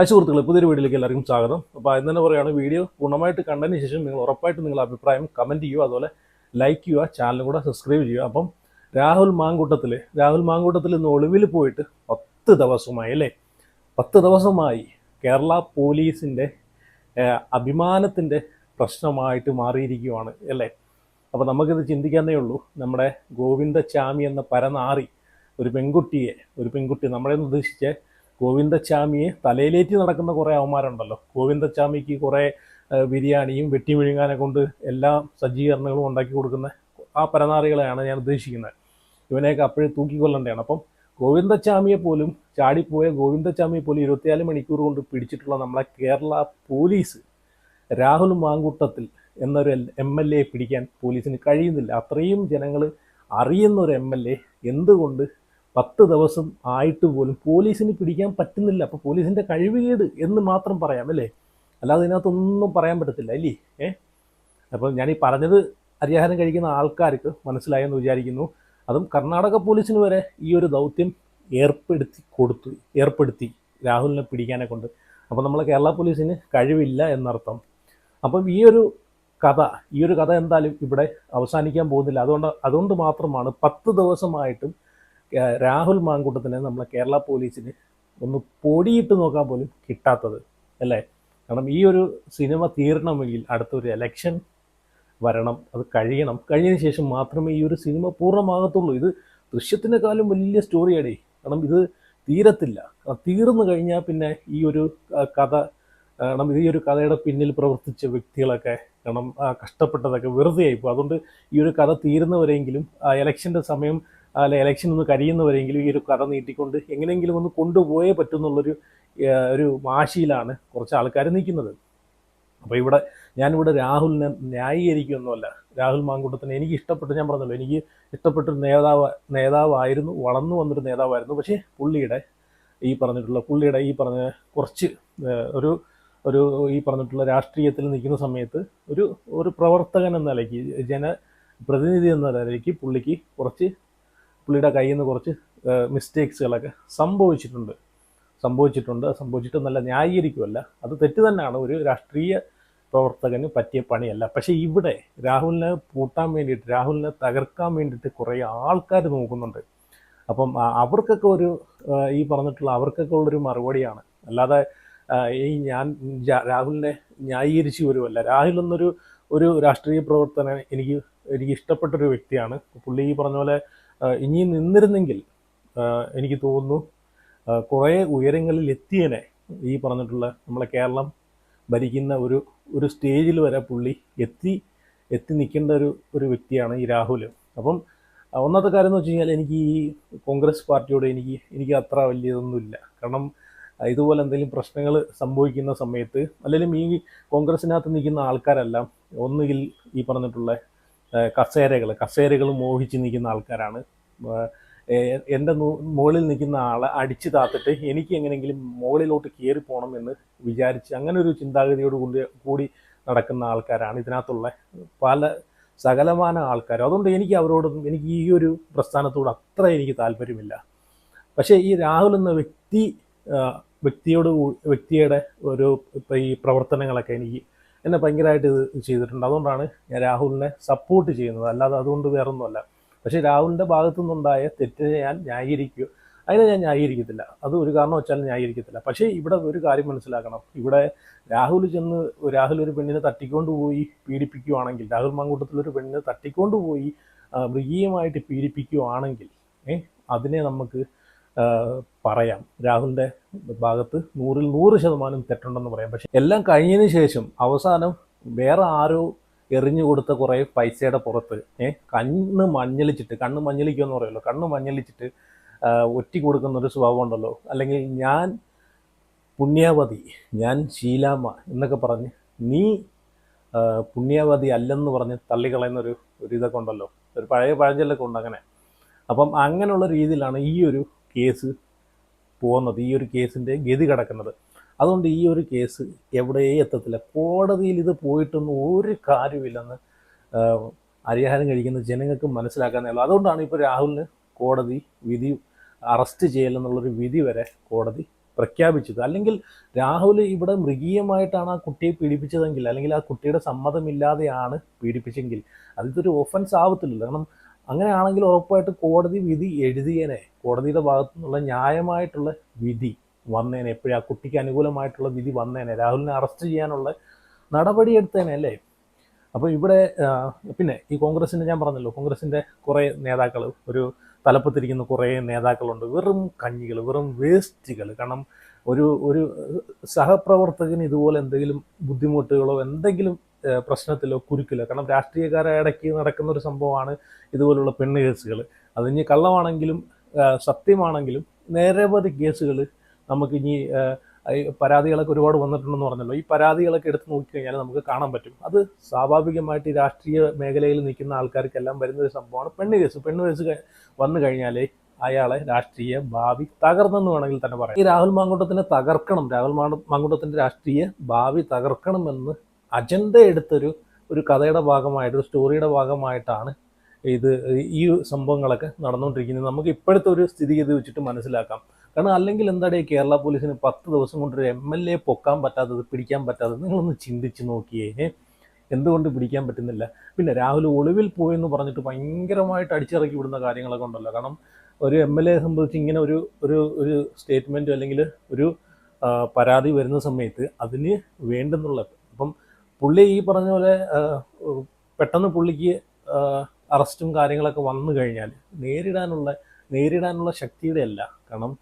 Hi സുഹൃത്തുക്കളെ പുതിയൊരു വീഡിയോയിലേക്ക് എല്ലാവർക്കും സ്വാഗതം. അപ്പോൾ ആദ്യം തന്നെ പറയുകയാണ് വീഡിയോ പൂർണമായിട്ട് കണ്ടതിന് ശേഷം നിങ്ങൾ ഉറപ്പായിട്ട് നിങ്ങളുടെ അഭിപ്രായം കമന്റ് ചെയ്യുക അതുപോലെ ലൈക്ക് ചെയ്യുക ചാനലും കൂടെ സബ്സ്ക്രൈബ് ചെയ്യുക. അപ്പം രാഹുൽ മാങ്കൂട്ടത്തിൽ രാഹുൽ മാങ്കൂട്ടത്തിൽ ഇന്ന് ഒളിവിൽ പോയിട്ട് പത്ത് ദിവസമായി അല്ലേ? പത്ത് ദിവസമായി കേരള പോലീസിന്റെ അഭിമാനത്തിന്റെ പ്രശ്നമായിട്ട് മാറിയിരിക്കുകയാണ് അല്ലേ? അപ്പോൾ നമുക്കിത് ചിന്തിക്കാനേ ഉള്ളൂ. നമ്മുടെ ഗോവിന്ദ ചാമി എന്ന പരനാറി ഒരു പെൺകുട്ടിയെ ഒരു പെൺകുട്ടി നമ്മളെ ഉദ്ദേശിച്ച ഗോവിന്ദച്ചാമിയെ തലയിലേറ്റി നടക്കുന്ന കുറേ അവന്മാരുണ്ടല്ലോ. ഗോവിന്ദച്ചാമിക്ക് കുറേ ബിരിയാണിയും വെട്ടി വിഴുങ്ങാനെ കൊണ്ട് എല്ലാ സജ്ജീകരണങ്ങളും ഉണ്ടാക്കി കൊടുക്കുന്ന ആ പരനാറികളെയാണ് ഞാൻ ഉദ്ദേശിക്കുന്നത്. ഇവനെയൊക്കെ അപ്പോഴേ തൂക്കിക്കൊല്ലേണ്ടതാണ്. അപ്പം ഗോവിന്ദച്ചാമിയെ പോലും ചാടിപ്പോയ ഗോവിന്ദച്ചാമിയെ പോലും ഇരുപത്തിനാല് മണിക്കൂർ കൊണ്ട് പിടിച്ചിട്ടുള്ള നമ്മളെ കേരള പോലീസ് രാഹുൽ മാങ്കൂട്ടത്തിൽ എന്നൊരു എം എൽ എ പിടിക്കാൻ പോലീസിന് കഴിയുന്നില്ല. അത്രയും ജനങ്ങൾ അറിയുന്ന ഒരു എം എൽ എ എന്തുകൊണ്ട് പത്ത് ദിവസം ആയിട്ട് പോലും പോലീസിന് പിടിക്കാൻ പറ്റുന്നില്ല. അപ്പോൾ പോലീസിന്റെ കഴിവുകേട് എന്ന് മാത്രം പറയാം അല്ലേ? അല്ലാതെ ഇതിനകത്തൊന്നും പറയാൻ പറ്റത്തില്ല അല്ലേ? ഏ? അപ്പം ഞാൻ ഈ പറഞ്ഞത് അരിയാഹാരം കഴിക്കുന്ന ആൾക്കാർക്ക് മനസ്സിലായെന്ന് വിചാരിക്കുന്നു. അതും കർണാടക പോലീസിന് വരെ ഈ ഒരു ദൗത്യം ഏർപ്പെടുത്തി കൊടുത്തു ഏർപ്പെടുത്തി രാഹുലിനെ പിടിക്കാനെ കൊണ്ട്. അപ്പോൾ നമ്മളെ കേരള പോലീസിന് കഴിവില്ല എന്നർത്ഥം. അപ്പം ഈ ഒരു കഥ ഈ ഒരു കഥ എന്തായാലും ഇവിടെ അവസാനിക്കാൻ പോകുന്നില്ല. അതുകൊണ്ട് അതുകൊണ്ട് മാത്രമാണ് പത്ത് ദിവസമായിട്ടും രാഹുൽ മാങ്കൂട്ടത്തിനെ നമ്മളെ കേരള പോലീസിന് ഒന്ന് പൊടിയിട്ട് നോക്കാൻ പോലും കിട്ടാത്തത് അല്ലേ? കാരണം ഈ ഒരു സിനിമ തീരണമെങ്കിൽ അടുത്തൊരു എലക്ഷൻ വരണം അത് കഴിയണം. കഴിഞ്ഞതിന് ശേഷം മാത്രമേ ഈ ഒരു സിനിമ പൂർണമാകത്തുള്ളൂ. ഇത് ദൃശ്യത്തിനേക്കാളും വലിയ സ്റ്റോറിയാടേ കാരണം ഇത് തീരത്തില്ല. തീർന്നു കഴിഞ്ഞാൽ പിന്നെ ഈ ഒരു കഥ കാരണം ഈ ഒരു കഥയുടെ പിന്നിൽ പ്രവർത്തിച്ച വ്യക്തികളൊക്കെ കാരണം കഷ്ടപ്പെട്ടതൊക്കെ വെറുതെ ആയിപ്പോൾ അതുകൊണ്ട് ഈ ഒരു കഥ തീരുന്നവരെങ്കിലും എലക്ഷന്റെ സമയം അല്ല ഇലക്ഷൻ ഒന്ന് കഴിയുന്നവരെങ്കിലും ഈ ഒരു കഥ നീട്ടിക്കൊണ്ട് എങ്ങനെയെങ്കിലും ഒന്ന് കൊണ്ടുപോയേ പറ്റുന്നുള്ളൊരു ഒരു വാശിയിലാണ് കുറച്ച് ആൾക്കാർ നിൽക്കുന്നത്. അപ്പോൾ ഇവിടെ ഞാനിവിടെ രാഹുലിനെ ന്യായീകരിക്കുകയൊന്നുമല്ല രാഹുൽ മാങ്കൂട്ടത്തിന് എനിക്ക് ഇഷ്ടപ്പെട്ട് ഞാൻ പറഞ്ഞല്ലോ എനിക്ക് ഇഷ്ടപ്പെട്ടൊരു നേതാവ് നേതാവായിരുന്നു വളർന്നു വന്നൊരു നേതാവായിരുന്നു. പക്ഷേ പുള്ളിയുടെ ഈ പറഞ്ഞിട്ടുള്ള പുള്ളിയുടെ ഈ പറഞ്ഞ കുറച്ച് ഒരു ഒരു ഈ പറഞ്ഞിട്ടുള്ള രാഷ്ട്രീയത്തിൽ നിൽക്കുന്ന സമയത്ത് ഒരു ഒരു പ്രവർത്തകൻ എന്ന നിലയ്ക്ക് ജനപ്രതിനിധി എന്ന നിലയ്ക്ക് പുള്ളിക്ക് കുറച്ച് പുള്ളിയുടെ കയ്യിൽ നിന്ന് കുറച്ച് മിസ്റ്റേക്സുകളൊക്കെ സംഭവിച്ചിട്ടുണ്ട്. സംഭവിച്ചിട്ടുണ്ട്. സംഭവിച്ചിട്ട് നല്ല ന്യായീകരിക്കുമല്ല അത് തെറ്റ് തന്നെയാണ്. ഒരു രാഷ്ട്രീയ പ്രവർത്തകന് പറ്റിയ പണിയല്ല. പക്ഷേ ഇവിടെ രാഹുലിനെ പൂട്ടാൻ വേണ്ടിയിട്ട് രാഹുലിനെ തകർക്കാൻ വേണ്ടിയിട്ട് കുറേ ആൾക്കാർ നോക്കുന്നുണ്ട്. അപ്പം അവർക്കൊക്കെ ഒരു ഈ പറഞ്ഞിട്ടുള്ള അവർക്കൊക്കെ ഉള്ളൊരു മറുപടിയാണ്. അല്ലാതെ ഈ ഞാൻ രാഹുലിനെ ന്യായീകരിച്ച് വരുമല്ല രാഹുൽ എന്നൊരു ഒരു രാഷ്ട്രീയ പ്രവർത്തനം എനിക്ക് എനിക്ക് ഇഷ്ടപ്പെട്ടൊരു വ്യക്തിയാണ്. പുള്ളി ഈ പറഞ്ഞ പോലെ ഇനിയും നിന്നിരുന്നെങ്കിൽ എനിക്ക് തോന്നുന്നു കുറേ ഉയരങ്ങളിൽ എത്തിയനെ ഈ പറഞ്ഞിട്ടുള്ള നമ്മളെ കേരളം ഭരിക്കുന്ന ഒരു ഒരു സ്റ്റേജിൽ വരെ പുള്ളി എത്തി എത്തി നിൽക്കേണ്ട ഒരു ഒരു വ്യക്തിയാണ് ഈ രാഹുൽ അപ്പം ഒന്നാമത്തെ കാര്യം എന്ന് വെച്ച് കഴിഞ്ഞാൽ എനിക്ക് ഈ കോൺഗ്രസ് പാർട്ടിയോട് എനിക്ക് എനിക്ക് അത്ര വലിയതൊന്നുമില്ല. കാരണം ഇതുപോലെ എന്തെങ്കിലും പ്രശ്നങ്ങൾ സംഭവിക്കുന്ന സമയത്ത് അല്ലെങ്കിൽ ഈ കോൺഗ്രസിനകത്ത് നിൽക്കുന്ന ആൾക്കാരെല്ലാം ഒന്നുകിൽ ഈ പറഞ്ഞിട്ടുള്ള കസേരകൾ കസേരകൾ മോഹിച്ച് നിൽക്കുന്ന ആൾക്കാരാണ്. എന്റെ മുകളിൽ നിൽക്കുന്ന ആളെ അടിച്ചു താത്തിട്ട് എനിക്ക് എങ്ങനെയെങ്കിലും മുകളിലോട്ട് കയറി പോകണം എന്ന് വിചാരിച്ച് അങ്ങനെ ഒരു ചിന്താഗതിയോട് കൂടി കൂടി നടക്കുന്ന ആൾക്കാരാണ്. ഇതിനകത്തുള്ള പല സകലമാന ആൾക്കാരും. അതുകൊണ്ട് എനിക്ക് അവരോടൊന്നും എനിക്ക് ഈ ഒരു പ്രസ്ഥാനത്തോട് അത്ര എനിക്ക് താല്പര്യമില്ല. പക്ഷേ ഈ രാഹുൽ എന്ന വ്യക്തി വ്യക്തിയോട് വ്യക്തിയുടെ ഒരു ഈ പ്രവർത്തനങ്ങളൊക്കെ എനിക്ക് എന്നെ ഭയങ്കരമായിട്ട് ഇത് ചെയ്തിട്ടുണ്ട്. അതുകൊണ്ടാണ് ഞാൻ രാഹുലിനെ സപ്പോർട്ട് ചെയ്യുന്നത്. അല്ലാതെ അതുകൊണ്ട് വേറൊന്നുമല്ല. പക്ഷേ രാഹുലിന്റെ ഭാഗത്തു നിന്നുണ്ടായ തെറ്റിനെ ഞാൻ ന്യായീകരിക്കുക. അതിനെ ഞാൻ ന്യായീകരിക്കത്തില്ല. അത് ഒരു കാരണം വെച്ചാൽ ന്യായീകരിക്കത്തില്ല. പക്ഷേ ഇവിടെ ഒരു കാര്യം മനസ്സിലാക്കണം. ഇവിടെ രാഹുൽ ചെന്ന് രാഹുൽ ഒരു പെണ്ണിനെ തട്ടിക്കൊണ്ട് പോയി പീഡിപ്പിക്കുകയാണെങ്കിൽ രാഹുൽ മങ്കൂട്ടത്തിൽ ഒരു പെണ്ണിനെ തട്ടിക്കൊണ്ട് പോയി മൃഗീയമായിട്ട് പീഡിപ്പിക്കുകയാണെങ്കിൽ ഏഹ് അതിനെ നമുക്ക് പറയാം. രാഹുലിന്റെ ഭാഗത്ത് നൂറിൽ നൂറ് ശതമാനം തെറ്റുണ്ടെന്ന് പറയാം. പക്ഷെ എല്ലാം കഴിഞ്ഞതിന് ശേഷം അവസാനം വേറെ ആരോ എറിഞ്ഞു കൊടുത്ത കുറേ പൈസയുടെ പുറത്ത് ഏഹ് കണ്ണ് മഞ്ഞളിച്ചിട്ട് കണ്ണ് മഞ്ഞളിക്കുക എന്ന് പറയുമല്ലോ കണ്ണ് മഞ്ഞളിച്ചിട്ട് ഒറ്റി കൊടുക്കുന്ന ഒരു സ്വഭാവം ഉണ്ടല്ലോ. അല്ലെങ്കിൽ ഞാൻ പുണ്യാവതി ഞാൻ ശീലാമ്മ എന്നൊക്കെ പറഞ്ഞ് നീ പുണ്യവതി അല്ലെന്ന് പറഞ്ഞ് തള്ളിക്കളയുന്നൊരു ഒരു ഇതൊക്കെ ഉണ്ടല്ലോ. ഒരു പഴയ പഴഞ്ചൊല്ലൊക്കെ ഉണ്ട് അങ്ങനെ. അപ്പം അങ്ങനെയുള്ള രീതിയിലാണ് ഈ ഒരു കേസ് പോകുന്നത് ഈ ഒരു കേസിന്റെ ഗതി കിടക്കുന്നത്. അതുകൊണ്ട് ഈ ഒരു കേസ് എവിടെയേ എത്തത്തില്ല. കോടതിയിൽ ഇത് പോയിട്ടൊന്നും ഒരു കാര്യമില്ലെന്ന് അരിഹാരം കഴിക്കുന്ന ജനങ്ങൾക്ക് മനസ്സിലാക്കാനേ ഉള്ളൂ അതുകൊണ്ടാണ് ഇപ്പോൾ രാഹുലിന് കോടതി വിധി അറസ്റ്റ് ചെയ്യലെന്നുള്ളൊരു വിധി വരെ കോടതി പ്രഖ്യാപിച്ചത്. അല്ലെങ്കിൽ രാഹുൽ ഇവിടെ മൃഗീയമായിട്ടാണ് ആ കുട്ടിയെ പീഡിപ്പിച്ചതെങ്കിൽ അല്ലെങ്കിൽ ആ കുട്ടിയുടെ സമ്മതമില്ലാതെയാണ് പീഡിപ്പിച്ചെങ്കിൽ അതിതൊരു ഒഫൻസ് ആവത്തില്ലല്ലോ. കാരണം അങ്ങനെയാണെങ്കിൽ ഉറപ്പായിട്ട് കോടതി വിധി എഴുതിയേനെ. കോടതിയുടെ ഭാഗത്തു നിന്നുള്ള ന്യായമായിട്ടുള്ള വിധി വന്നേനെ. എപ്പോഴും ആ കുട്ടിക്ക് അനുകൂലമായിട്ടുള്ള വിധി വന്നേനെ. രാഹുലിനെ അറസ്റ്റ് ചെയ്യാനുള്ള നടപടി എടുത്തേനെ അല്ലേ? അപ്പോൾ ഇവിടെ പിന്നെ ഈ കോൺഗ്രസിന്റെ ഞാൻ പറഞ്ഞല്ലോ കോൺഗ്രസിന്റെ കുറേ നേതാക്കൾ ഒരു തലപ്പത്തിരിക്കുന്ന കുറേ നേതാക്കളുണ്ട്. വെറും കഞ്ഞികൾ വെറും വേസ്റ്റുകൾ കാരണം ഒരു ഒരു സഹപ്രവർത്തകന് ഇതുപോലെ എന്തെങ്കിലും ബുദ്ധിമുട്ടുകളോ എന്തെങ്കിലും പ്രശ്നത്തിലോ കുരുക്കിലോ. കാരണം രാഷ്ട്രീയക്കാരെ ഇടയ്ക്ക് നടക്കുന്ന ഒരു സംഭവമാണ് ഇതുപോലുള്ള പെണ്ണ് കേസുകൾ അത് ഇനി കള്ളമാണെങ്കിലും സത്യമാണെങ്കിലും നിരവധി കേസുകൾ നമുക്ക് ഇനി ആ, ഈ പരാതികളൊക്കെ ഒരുപാട് വന്നിട്ടുണ്ടെന്ന് പറഞ്ഞല്ലോ. ഈ പരാതികളൊക്കെ എടുത്ത് നോക്കിക്കഴിഞ്ഞാൽ നമുക്ക് കാണാൻ പറ്റും. അത് സ്വാഭാവികമായിട്ട് രാഷ്ട്രീയ മേഖലയിൽ നിൽക്കുന്ന ആൾക്കാർക്കെല്ലാം വരുന്ന ഒരു സംഭവമാണ് പെണ്ണ് കേസ്. പെണ്ണ് കേസ് വന്നു കഴിഞ്ഞാൽ അയാളെ രാഷ്ട്രീയ ഭാവി തകർന്നെന്ന് വേണമെങ്കിൽ തന്നെ പറയാം. ഈ രാഹുൽ മാങ്കൂട്ടത്തിനെ തകർക്കണം. രാഹുൽ മാങ്കൂട്ട- മാങ്കൂട്ടത്തിന്റെ രാഷ്ട്രീയ ഭാവി തകർക്കണമെന്ന് അജണ്ട എടുത്തൊരു ഒരു കഥയുടെ ഭാഗമായിട്ട് ഒരു സ്റ്റോറിയുടെ ഭാഗമായിട്ടാണ് ഇത് ഈ സംഭവങ്ങളൊക്കെ നടന്നുകൊണ്ടിരിക്കുന്നത്. നമുക്ക് ഇപ്പോഴത്തെ ഒരു സ്ഥിതിഗതി വെച്ചിട്ട് മനസ്സിലാക്കാം. കാരണം അല്ലെങ്കിൽ എന്താടേ കേരള പോലീസിന് പത്ത് ദിവസം കൊണ്ട് ഒരു എം എൽ എ പൊക്കാൻ പറ്റാത്തത് പിടിക്കാൻ പറ്റാത്തത് നിങ്ങളൊന്ന് ചിന്തിച്ച് നോക്കിയേ? എന്തുകൊണ്ട് പിടിക്കാൻ പറ്റുന്നില്ല? പിന്നെ രാഹുൽ ഒളിവിൽ പോയെന്ന് പറഞ്ഞിട്ട് ഭയങ്കരമായിട്ട് അടിച്ചിറക്കി വിടുന്ന കാര്യങ്ങളൊക്കെ ഉണ്ടല്ലോ. കാരണം ഒരു എം എൽ എ സംബന്ധിച്ച് ഇങ്ങനെ ഒരു ഒരു ഒരു സ്റ്റേറ്റ്മെന്റ് അല്ലെങ്കിൽ ഒരു പരാതി വരുന്ന സമയത്ത് അതിന് വേണ്ടുന്നുള്ള പുള്ളി ഈ പറഞ്ഞ പോലെ പെട്ടെന്ന് പുള്ളിക്ക് അറസ്റ്റും കാര്യങ്ങളൊക്കെ വന്നു കഴിഞ്ഞാൽ നേരിടാനുള്ള നേരിടാനുള്ള ശക്തിയുടെ അല്ല. കാരണം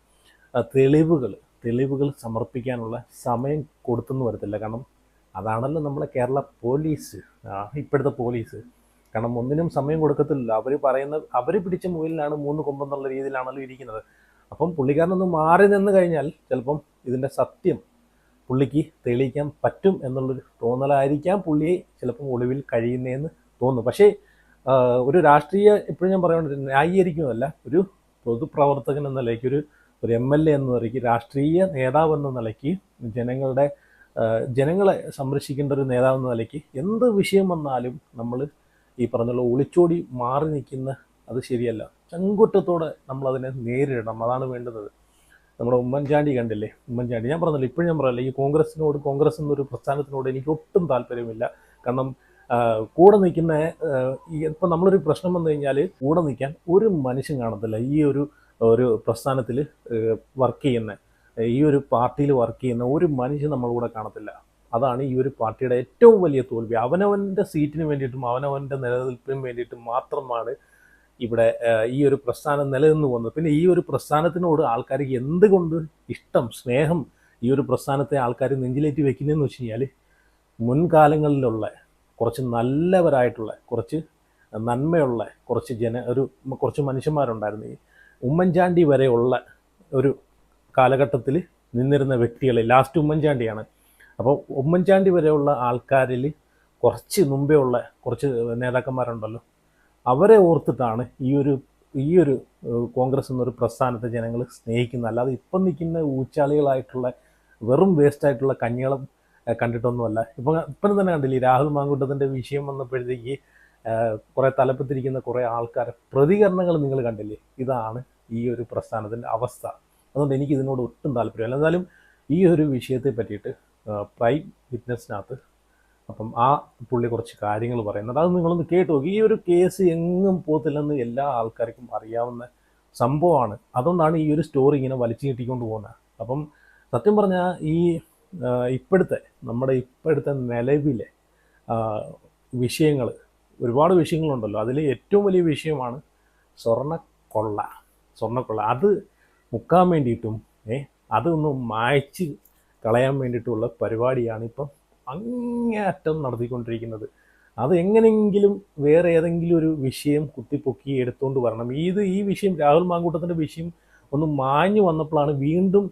തെളിവുകൾ തെളിവുകൾ സമർപ്പിക്കാനുള്ള സമയം കൊടുത്തെന്ന് വരത്തില്ല. കാരണം അതാണല്ലോ നമ്മളെ കേരള പോലീസ് ഇപ്പോഴത്തെ പോലീസ്. കാരണം ഒന്നിനും സമയം കൊടുക്കത്തില്ല അവർ പറയുന്ന അവർ പിടിച്ച മുയലിനാണ് മൂന്ന് കൊമ്പെന്നുള്ള രീതിയിലാണല്ലോ ഇരിക്കുന്നത്. അപ്പം പുള്ളിക്കാരനൊന്ന് മാറി നിന്ന് കഴിഞ്ഞാൽ ചിലപ്പം ഇതിന്റെ സത്യം പുള്ളിക്ക് തെളിയിക്കാൻ പറ്റും എന്നുള്ളൊരു തോന്നലായിരിക്കാം പുള്ളിയെ ചിലപ്പം ഒളിവിൽ കഴിയുന്നതെന്ന് തോന്നുന്നു. പക്ഷേ ഒരു രാഷ്ട്രീയ ഇപ്പോഴും ഞാൻ പറയുന്നത് ന്യായീകരിക്കുന്നതല്ല ഒരു പൊതുപ്രവർത്തകൻ എന്ന നിലയ്ക്ക് ഒരു ഒരു എം എൽ എ എന്ന നിലയ്ക്ക് രാഷ്ട്രീയ നേതാവ് എന്ന നിലയ്ക്ക് ജനങ്ങളുടെ ജനങ്ങളെ സംരക്ഷിക്കേണ്ട ഒരു നേതാവ് എന്ന നിലയ്ക്ക് എന്ത് വിഷയം വന്നാലും നമ്മൾ ഈ പറഞ്ഞുള്ള ഒളിച്ചോടി മാറി നിൽക്കുന്ന അത് ശരിയല്ല. ചങ്കുറ്റത്തോടെ നമ്മളതിനെ നേരിടണം. അതാണ് വേണ്ടുന്നത് നമ്മുടെ ഉമ്മൻചാണ്ടി കണ്ടില്ലേ? ഉമ്മൻചാണ്ടി. ഞാൻ പറഞ്ഞല്ലോ ഇപ്പോഴും ഞാൻ പറയല്ല ഈ കോൺഗ്രസിനോട് കോൺഗ്രസ് എന്നൊരു പ്രസ്ഥാനത്തിനോട് എനിക്ക് ഒട്ടും താല്പര്യമില്ല. കാരണം കൂടെ നിൽക്കുന്ന ഇപ്പം നമ്മളൊരു പ്രശ്നം വന്നു കഴിഞ്ഞാൽ കൂടെ നിൽക്കാൻ ഒരു മനുഷ്യൻ കാണത്തില്ല. ഈ ഒരു ഒരു പ്രസ്ഥാനത്തിൽ വർക്ക് ചെയ്യുന്ന ഈ ഒരു പാർട്ടിയിൽ വർക്ക് ചെയ്യുന്ന ഒരു മനുഷ്യൻ നമ്മുടെ കൂടെ കാണത്തില്ല. അതാണ് ഈ ഒരു പാർട്ടിയുടെ ഏറ്റവും വലിയ തോൽവി. അവനവന്റെ സീറ്റിന് വേണ്ടിയിട്ടും അവനവന്റെ നിലനിൽപ്പിനും വേണ്ടിയിട്ടും മാത്രമാണ് ഇവിടെ ഈ ഒരു പ്രസ്ഥാനം നിലനിന്ന് വന്നത് പിന്നെ ഈ ഒരു പ്രസ്ഥാനത്തിനോട് ആൾക്കാർക്ക് എന്തുകൊണ്ട് ഇഷ്ടം സ്നേഹം ഈ ഒരു പ്രസ്ഥാനത്തെ ആൾക്കാർ നെഞ്ചിലേറ്റി വെക്കുന്നതെന്ന് വെച്ച് കഴിഞ്ഞാൽ മുൻകാലങ്ങളിലുള്ള കുറച്ച് നല്ലവരായിട്ടുള്ള കുറച്ച് നന്മയുള്ള കുറച്ച് ജന ഒരു കുറച്ച് മനുഷ്യന്മാരുണ്ടായിരുന്നു. ഈ ഉമ്മൻചാണ്ടി വരെയുള്ള ഒരു കാലഘട്ടത്തിൽ നിന്നിരുന്ന വ്യക്തികളെ ലാസ്റ്റ് ഉമ്മൻചാണ്ടിയാണ്. അപ്പോൾ ഉമ്മൻചാണ്ടി വരെയുള്ള ആൾക്കാരിൽ കുറച്ച് മുമ്പേ ഉള്ള കുറച്ച് നേതാക്കന്മാരുണ്ടല്ലോ. അവരെ ഓർത്തിട്ടാണ് ഈ ഒരു ഈ ഒരു കോൺഗ്രസ് എന്നൊരു പ്രസ്ഥാനത്തെ ജനങ്ങൾ സ്നേഹിക്കുന്നത്. അല്ലാതെ ഇപ്പം നിൽക്കുന്ന ഊച്ചാളികളായിട്ടുള്ള വെറും വേസ്റ്റായിട്ടുള്ള കഞ്ഞികളും കണ്ടിട്ടൊന്നുമല്ല. ഇപ്പം ഇപ്പം തന്നെ കണ്ടില്ലേ രാഹുൽ മാങ്കൂട്ടത്തിന്റെ വിഷയം വന്നപ്പോഴത്തേക്ക് കുറേ തലപ്പത്തിരിക്കുന്ന കുറേ ആൾക്കാരെ പ്രതികരണങ്ങൾ നിങ്ങൾ കണ്ടില്ലേ? ഇതാണ് ഈ ഒരു പ്രസ്ഥാനത്തിന്റെ അവസ്ഥ. അതുകൊണ്ട് എനിക്ക് ഇതിനോട് ഒട്ടും താല്പര്യമില്ല. എന്നാലും ഈ ഒരു വിഷയത്തെ പറ്റിയിട്ട് പ്രൈം വിറ്റ്നസ്സിനകത്ത് അപ്പം ആ പുള്ളി കുറച്ച് കാര്യങ്ങൾ പറയുന്നുണ്ട്. അത് നിങ്ങളൊന്ന് കേട്ടു നോക്കി. ഈ ഒരു കേസ് എങ്ങും പോകത്തില്ലെന്ന് എല്ലാ ആൾക്കാർക്കും അറിയാവുന്ന സംഭവമാണ്. അതുകൊണ്ടാണ് ഈ ഒരു സ്റ്റോറി ഇങ്ങനെ വലിച്ചു കിട്ടിക്കൊണ്ട് പോകുന്നത്. അപ്പം സത്യം പറഞ്ഞാൽ ഈ ഇപ്പോഴത്തെ നമ്മുടെ ഇപ്പോഴത്തെ നിലവിലെ വിഷയങ്ങൾ ഒരുപാട് വിഷയങ്ങളുണ്ടല്ലോ. അതിൽ ഏറ്റവും വലിയ വിഷയമാണ് സ്വർണക്കൊള്ള സ്വർണക്കൊള്ള. അത് മുക്കാൻ വേണ്ടിയിട്ടും ഏ അതൊന്ന് മായ്ച്ച് കളയാൻ വേണ്ടിയിട്ടുള്ള പരിപാടിയാണ് ഇപ്പം അങ്ങേയറ്റം നടത്തിക്കൊണ്ടിരിക്കുന്നത്. അത് എങ്ങനെയെങ്കിലും വേറെ ഏതെങ്കിലും ഒരു വിഷയം കുത്തിപ്പൊക്കി എടുത്തുകൊണ്ട് വരണം. ഇത് ഈ വിഷയം രാഹുൽ മാങ്കൂട്ടത്തിന്റെ വിഷയം ഒന്ന് മാഞ്ഞു വന്നപ്പോഴാണ് വീണ്ടും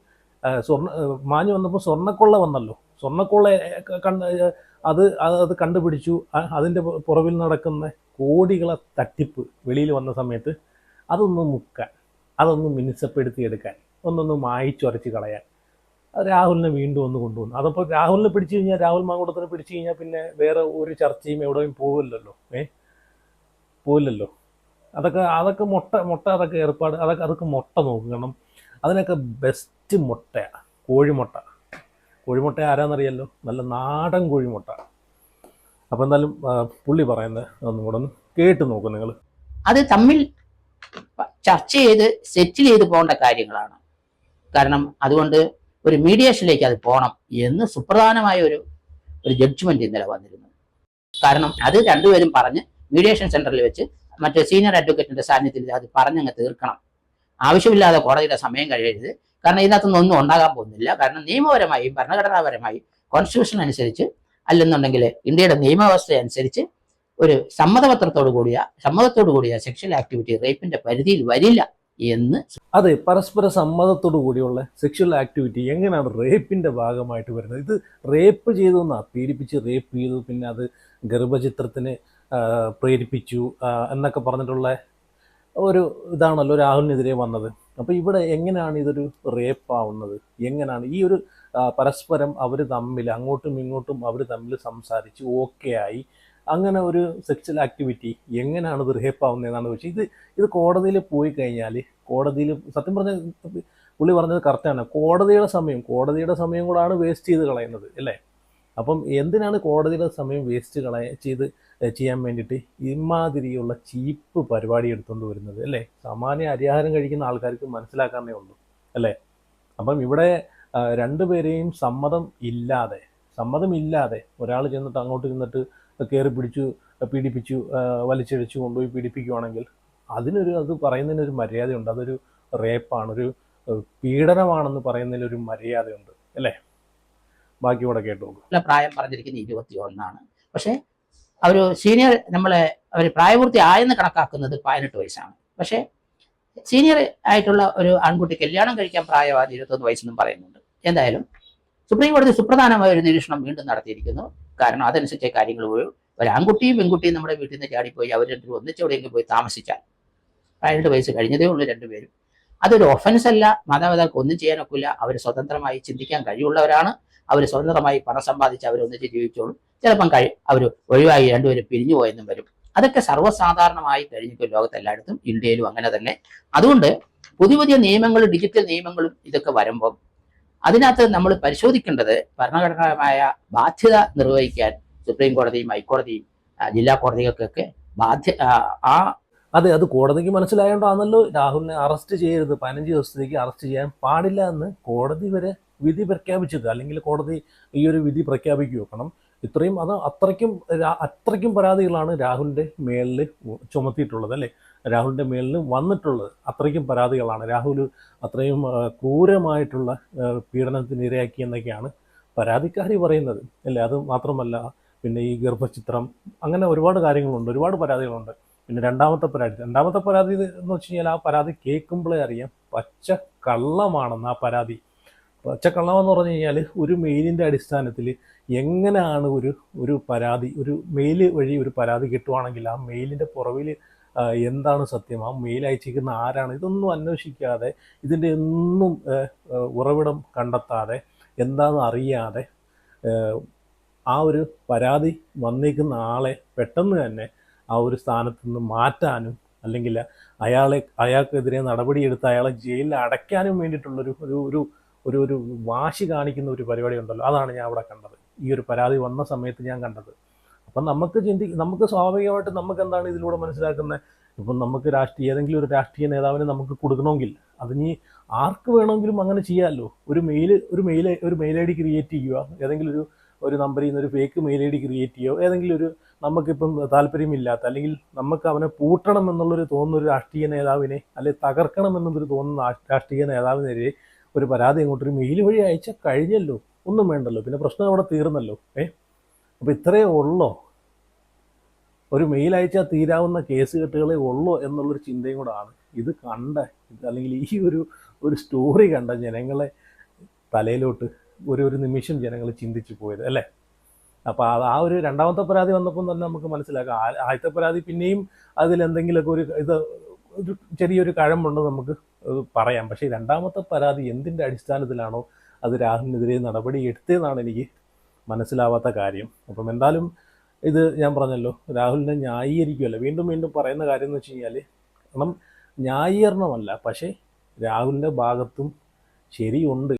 സ്വർണ മാഞ്ഞു വന്നപ്പോൾ സ്വർണക്കൊള്ള വന്നല്ലോ. സ്വർണക്കൊള്ള കണ്ട് അത് അത് കണ്ടുപിടിച്ചു. അതിന്റെ പുറവിൽ നടക്കുന്ന കോടികളെ തട്ടിപ്പ് വെളിയിൽ വന്ന സമയത്ത് അതൊന്ന് മുക്കാൻ അതൊന്ന് മിനുസപ്പെടുത്തി എടുക്കാൻ ഒന്നൊന്ന് മായിച്ചുരച്ച് കളയാൻ. രാഹുലിനെ വീണ്ടും ഒന്ന് കൊണ്ടുവന്നു. അതപ്പോൾ രാഹുലിനെ പിടിച്ചു കഴിഞ്ഞാൽ രാഹുൽ മാങ്കുടത്തിനെ പിടിച്ചു കഴിഞ്ഞാൽ പിന്നെ വേറെ ഒരു ചർച്ചയും എവിടെയും പോകില്ലല്ലോ ഏ? പോകില്ലല്ലോ അതൊക്കെ അതൊക്കെ മുട്ട മുട്ട അതൊക്കെ ഏർപ്പാട് അതൊക്കെ അതൊക്കെ മുട്ട നോക്കും. കാരണം അതിനൊക്കെ ബെസ്റ്റ് മുട്ടയാണ് കോഴിമുട്ട. കോഴിമുട്ട ആരാന്നറിയല്ലോ? നല്ല നാടൻ കോഴിമുട്ട. അപ്പോൾ എന്തായാലും പുള്ളി പറയുന്നത് ഒന്നും കൂടെ ഒന്ന് കേട്ട് നോക്കും നിങ്ങൾ അത് തമ്മിൽ ചർച്ച ചെയ്ത് സെറ്റിൽ ചെയ്ത് പോകേണ്ട കാര്യങ്ങളാണ്. കാരണം അതുകൊണ്ട് ഒരു മീഡിയേഷനിലേക്ക് അത് പോകണം എന്ന് സുപ്രധാനമായ ഒരു ഒരു ജഡ്ജ്മെന്റ് ഇന്നലെ വന്നിരുന്നു കാരണം അത് രണ്ടുപേരും പറഞ്ഞ് മീഡിയേഷൻ സെന്ററിൽ വെച്ച് മറ്റേ സീനിയർ അഡ്വക്കേറ്റിന്റെ സാന്നിധ്യത്തിൽ അത് പറഞ്ഞങ്ങ് തീർക്കണം. ആവശ്യമില്ലാതെ കോടതിയുടെ സമയം കഴിയരുത്. കാരണം ഇതിനകത്തുനിന്ന് ഒന്നും ഉണ്ടാകാൻ പോകുന്നില്ല. കാരണം നിയമപരമായും ഭരണഘടനാപരമായും കോൺസ്റ്റിറ്റ്യൂഷൻ അനുസരിച്ച് അല്ലെന്നുണ്ടെങ്കിൽ ഇന്ത്യയുടെ നിയമവ്യവസ്ഥ അനുസരിച്ച് ഒരു സമ്മതപത്രത്തോടു കൂടിയ സമ്മതത്തോടു കൂടിയ സെക്ഷൽ ആക്ടിവിറ്റി റേപ്പിന്റെ പരിധിയിൽ വരില്ല. എന്ന് അതെ പരസ്പര സമ്മതത്തോടു കൂടിയുള്ള സെക്ഷൽ ആക്ടിവിറ്റി എങ്ങനെയാണ് റേപ്പിന്റെ ഭാഗമായിട്ട് വരുന്നത്? ഇത് റേപ്പ് ചെയ്തു എന്നാ പീഡിപ്പിച്ച് റേപ്പ് ചെയ്തു പിന്നെ അത് ഗർഭചിത്രത്തിന് പ്രേരിപ്പിച്ചു എന്നൊക്കെ പറഞ്ഞിട്ടുള്ള ഒരു ഇതാണല്ലോ രാഹുലിനെതിരെ വന്നത്. അപ്പോൾ ഇവിടെ എങ്ങനെയാണ് ഇതൊരു റേപ്പാവുന്നത് എങ്ങനെയാണ് ഈ ഒരു പരസ്പരം അവർ തമ്മിൽ അങ്ങോട്ടും ഇങ്ങോട്ടും അവർ തമ്മിൽ സംസാരിച്ച് ഓക്കെ ആയി അങ്ങനെ ഒരു സെക്ഷൽ ആക്ടിവിറ്റി എങ്ങനെയാണ് ആവുന്നതെന്നാണ് ചോദിച്ചത്. ഇത് ഇത് കോടതിയിൽ പോയി കഴിഞ്ഞാൽ കോടതിയിൽ സത്യം പറഞ്ഞ പുള്ളി പറഞ്ഞത് കറക്റ്റാണ് കോടതിയുടെ സമയം കോടതിയുടെ സമയം കൂടാണ് വേസ്റ്റ് ചെയ്ത് കളയുന്നത് അല്ലേ? അപ്പം എന്തിനാണ് കോടതിയുടെ സമയം വേസ്റ്റ് കളയ ചെയ്ത് ചെയ്യാൻ വേണ്ടിയിട്ട് ഇമാതിരിയുള്ള ചീപ്പ് പരിപാടി എടുത്തുകൊണ്ട് വരുന്നത് അല്ലേ? സാമാന്യ അരിഹാരം കഴിക്കുന്ന ആൾക്കാർക്ക് മനസ്സിലാക്കാനേ ഉള്ളൂ അല്ലേ? അപ്പം ഇവിടെ രണ്ടുപേരെയും സമ്മതം ഇല്ലാതെ സമ്മതം ഇല്ലാതെ ഒരാൾ ചെന്നിട്ട് അങ്ങോട്ട് ചെന്നിട്ട് കയറി പിടിച്ചു പീഡിപ്പിച്ചു വലിച്ചിഴച്ചു കൊണ്ടുപോയി പീഡിപ്പിക്കുവാണെങ്കിൽ അതിനൊരു അത് പറയുന്നതിനൊരു മര്യാദയുണ്ട്. അതൊരു റേപ്പാണ് ഒരു പീഡനമാണെന്ന് പറയുന്നതിലൊരു മര്യാദയുണ്ട്. അല്ലേ? ബാക്കി കൂടെ കേട്ടു പ്രായം പറഞ്ഞിരിക്കുന്നത് ഇരുപത്തി ഒന്നാണ് പക്ഷേ അവർ സീനിയർ നമ്മളെ അവർ പ്രായപൂർത്തി ആയെന്ന് കണക്കാക്കുന്നത് പതിനെട്ട് വയസ്സാണ്. പക്ഷേ സീനിയർ ആയിട്ടുള്ള ഒരു ആൺകുട്ടി കല്യാണം കഴിക്കാൻ പ്രായമായത് ഇരുപത്തൊന്ന് വയസ്സെന്നും പറയുന്നുണ്ട്. എന്തായാലും സുപ്രീം കോടതി സുപ്രധാനമായ ഒരു നിരീക്ഷണം വീണ്ടും നടത്തിയിരിക്കുന്നു. കാരണം അതനുസരിച്ച് കാര്യങ്ങൾ പോയി. ഒരു ആൺകുട്ടിയും പെൺകുട്ടിയും നമ്മുടെ വീട്ടിൽ നിന്ന് ചാടിപ്പോയി അവർ രണ്ടുപേരും ഒന്നിച്ച് എവിടെയെങ്കിലും പോയി താമസിച്ചാൽ. പതിനെട്ട് വയസ്സ് കഴിഞ്ഞതേ ഉള്ളൂ രണ്ടുപേരും. അതൊരു ഒഫൻസ് അല്ല. മാതാപിതാക്കൾക്ക് ഒന്നും ചെയ്യാനൊക്കില്ല. അവർ സ്വതന്ത്രമായി ചിന്തിക്കാൻ കഴിവുള്ളവരാണ്. അവർ സ്വതന്ത്രമായി പണം സമ്പാദിച്ച് അവരൊന്നിച്ച് ജീവിച്ചോളും. ചിലപ്പം കഴി അവർ ഒഴിവായി രണ്ടുപേരും പിരിഞ്ഞു പോയെന്നും വരും. അതൊക്കെ സർവസാധാരണമായി കഴിഞ്ഞിപ്പോൾ ലോകത്തെല്ലായിടത്തും ഇന്ത്യയിലും അങ്ങനെ തന്നെ. അതുകൊണ്ട് പുതിയ പുതിയ നിയമങ്ങളും ഡിജിറ്റൽ നിയമങ്ങളും ഇതൊക്കെ വരുമ്പം അതിനകത്ത് നമ്മൾ പരിശോധിക്കേണ്ടത് ഭരണഘടനാപരമായ ബാധ്യത നിർവഹിക്കാൻ സുപ്രീം കോടതിയും ഹൈക്കോടതിയും ജില്ലാ കോടതികൾക്കൊക്കെ ബാധ്യ ആ, അതെ അത് കോടതിക്ക് മനസ്സിലായോണ്ടാണല്ലോ രാഹുലിനെ അറസ്റ്റ് ചെയ്യരുത് പതിനഞ്ച് ദിവസത്തേക്ക് അറസ്റ്റ് ചെയ്യാൻ പാടില്ല എന്ന് കോടതി വരെ വിധി പ്രഖ്യാപിച്ചത്. അല്ലെങ്കിൽ കോടതി ഈ ഒരു വിധി പ്രഖ്യാപിക്കുക കാരണം ഇത്രയും അത് അത്രയ്ക്കും അത്രയ്ക്കും പരാതികളാണ് രാഹുലിന്റെ മേളിൽ ചുമത്തിയിട്ടുള്ളത് അല്ലേ? രാഹുലിന്റെ മേളിൽ വന്നിട്ടുള്ളത് അത്രയ്ക്കും പരാതികളാണ്. രാഹുൽ അത്രയും ക്രൂരമായിട്ടുള്ള പീഡനത്തിന് ഇരയാക്കി എന്നൊക്കെയാണ് പരാതിക്കാരി പറയുന്നത്. അല്ലേ? അത് മാത്രമല്ല പിന്നെ ഈ ഗർഭചിത്രം അങ്ങനെ ഒരുപാട് കാര്യങ്ങളുണ്ട് ഒരുപാട് പരാതികളുണ്ട്. പിന്നെ രണ്ടാമത്തെ പരാതി രണ്ടാമത്തെ പരാതി എന്ന് വെച്ച് കഴിഞ്ഞാൽ ആ പരാതി കേൾക്കുമ്പോഴേ അറിയാം പച്ച കള്ളമാണെന്ന് ആ പരാതി. പച്ച കള്ളമെന്ന് പറഞ്ഞു കഴിഞ്ഞാൽ ഒരു മെയിലിന്റെ അടിസ്ഥാനത്തിൽ എങ്ങനെയാണ് ഒരു ഒരു പരാതി ഒരു മെയിൽ വഴി ഒരു പരാതി കിട്ടുവാണെങ്കിൽ ആ മെയിലിന്റെ പുറവിൽ എന്താണ് സത്യം? ആ മെയിൽ അയച്ചിരിക്കുന്ന ആരാണ്? ഇതൊന്നും അന്വേഷിക്കാതെ ഇതിന്റെ ഒന്നും ഉറവിടം കണ്ടെത്താതെ എന്താണെന്ന് അറിയാതെ ആ ഒരു പരാതി വന്നിരിക്കുന്ന ആളെ പെട്ടെന്ന് തന്നെ ആ ഒരു സ്ഥാനത്ത് നിന്ന് മാറ്റാനും അല്ലെങ്കിൽ അയാളെ അയാൾക്കെതിരെ നടപടിയെടുത്ത് അയാളെ ജയിലിൽ അടയ്ക്കാനും വേണ്ടിയിട്ടുള്ളൊരു ഒരു ഒരു ഒരു ഒരു വാശി കാണിക്കുന്ന ഒരു പരിപാടി ഉണ്ടല്ലോ. അതാണ് ഞാൻ അവിടെ കണ്ടത്. ഈ ഒരു പരാതി വന്ന സമയത്ത് ഞാൻ കണ്ടത്. അപ്പം നമുക്ക് ചിന്തി നമുക്ക് സ്വാഭാവികമായിട്ട് നമുക്ക് എന്താണ് ഇതിലൂടെ മനസ്സിലാക്കുന്നത്? ഇപ്പം നമുക്ക് രാഷ്ട്രീയ ഏതെങ്കിലും ഒരു രാഷ്ട്രീയ നേതാവിനെ നമുക്ക് കൊടുക്കണമെങ്കിൽ അതിനി ആർക്ക് വേണമെങ്കിലും അങ്ങനെ ചെയ്യാമല്ലോ ഒരു മെയിൽ ഒരു മെയിൽ ഒരു മെയിൽ ഐ ഡി ക്രിയേറ്റ് ചെയ്യുക. ഏതെങ്കിലും ഒരു ഒരു നമ്പറിൽ നിന്ന് ഒരു fake mail I D create ചെയ്യുക. ഏതെങ്കിലും ഒരു നമുക്കിപ്പം താല്പര്യമില്ലാത്ത അല്ലെങ്കിൽ നമുക്ക് അവനെ പൂട്ടണം എന്നുള്ളൊരു തോന്നുന്ന ഒരു രാഷ്ട്രീയ നേതാവിനെ അല്ലെങ്കിൽ തകർക്കണം എന്നൊരു തോന്നുന്ന രാഷ്ട്രീയ നേതാവിനെതിരെ ഒരു പരാതി അങ്ങോട്ട് ഒരു മെയിൽ വഴി അയച്ചാൽ കഴിഞ്ഞല്ലോ. ഒന്നും വേണ്ടല്ലോ. പിന്നെ പ്രശ്നം അവിടെ തീർന്നല്ലോ. ഏ? അപ്പോൾ ഇത്രയേ ഉള്ളോ? ഒരു മെയിൽ അയച്ചാൽ തീരാവുന്ന കേസ് കെട്ടുകളെ ഉള്ളൂ എന്നുള്ളൊരു ചിന്തയും കൂടെ ആണ് ഇത് കണ്ട അല്ലെങ്കിൽ ഈ ഒരു ഒരു സ്റ്റോറി കണ്ട ജനങ്ങളെ തലയിലോട്ട് ഒരു ഒരു നിമിഷം ജനങ്ങൾ ചിന്തിച്ചു പോയത് അല്ലേ? അപ്പോൾ അത് ആ ഒരു രണ്ടാമത്തെ പരാതി വന്നപ്പോൾ തന്നെ നമുക്ക് മനസ്സിലാക്കാം. ആദ്യത്തെ പരാതി പിന്നെയും അതിൽ എന്തെങ്കിലുമൊക്കെ ഒരു ഇത് ഒരു ചെറിയൊരു കഴമ്പുണ്ട് നമുക്ക് പറയാം. പക്ഷേ രണ്ടാമത്തെ പരാതി എന്തിന്റെ അടിസ്ഥാനത്തിലാണോ? അത് രാഹുലിനെതിരെ നടപടി എടുത്തതെന്നാണ് എനിക്ക് മനസ്സിലാവാത്ത കാര്യം. അപ്പം എന്തായാലും ഇത് ഞാൻ പറഞ്ഞല്ലോ രാഹുലിനെ ന്യായീകരിക്കുമല്ലോ വീണ്ടും വീണ്ടും പറയുന്ന കാര്യം എന്ന് വെച്ച് കഴിഞ്ഞാൽ കാരണം ന്യായീകരണമല്ല പക്ഷേ രാഹുലിന്റെ ഭാഗത്തും ശരിയുണ്ട്.